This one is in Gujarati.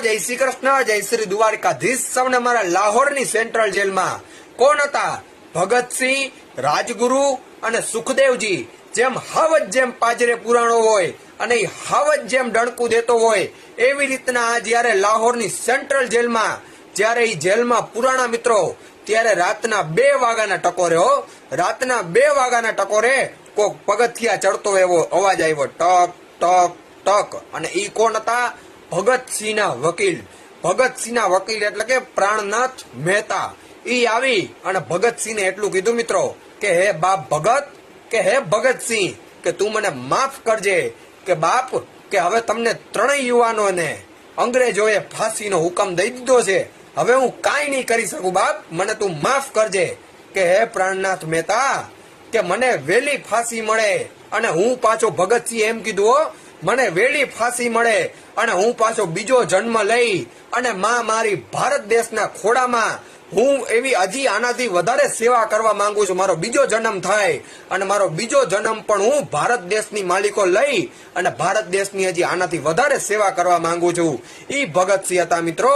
જય શ્રી કૃષ્ણ, જય શ્રી દ્વારકાધીશ. સૌને મારા લાહોરની સેન્ટ્રલ જેલમાં. કોણ હતા? ભગતસિંહ, રાજગુરુ અને સુખદેવજી. જેમ હાવજ જેમ પાજરે પુરાણો હોય અને હાવજ જેમ ડણકું દેતો હોય, એવી રીતના આ જ્યારે લાહોરની સેન્ટ્રલ જેલમાં, જ્યારે એ જેલમાં પુરાણા મિત્રો, ત્યારે રાતના બે વાગ્યાના ટકોરે હો, રાતના બે વાગ્યાના ટકોરે કોક પગથિયા ચડતો એવો અવાજ આવ્યો, ટક ટક ટક. અને ઈ કોણ હતા? ભગતસિંહના વકીલ. ભગતસિંહના વકીલ એટલે કે પ્રાણનાથ મહેતા. ઈ આવી અને ભગતસિંહને એટલું કીધું, મિત્રો, કે હે બાપ ભગત, કે હે ભગતસિંહ કે તું મને માફ કરજે, કે બાપ, કે હવે તમને ત્રણેય યુવાનોને અંગ્રેજોએ ફાંસીનો હુકમ દઈ દીધો છે. હવે હું કાંઈ નહીં કરી શકું, બાપ, મને તું માફ કરજે, કે હે પ્રાણનાથ મહેતા, કે મને વેલી ફાંસી મળે. અને હું પાછો ભગતસિંહ એમ કીધું મને વેળી ફાંસી મળે અને હું પાછો બીજો જન્મ લઈ અને માં મારી ભારત દેશના ખોડામાં હું એવી હજી આનાથી વધારે સેવા કરવા માંગુ છું. મારો બીજો જન્મ થાય અને મારો બીજો જન્મ પણ હું ભારત દેશની માલિકો લઈ અને ભારત દેશની હજી આનાથી વધારે સેવા કરવા માંગુ છું. ઈ ભગતસિંહ હતા મિત્રો.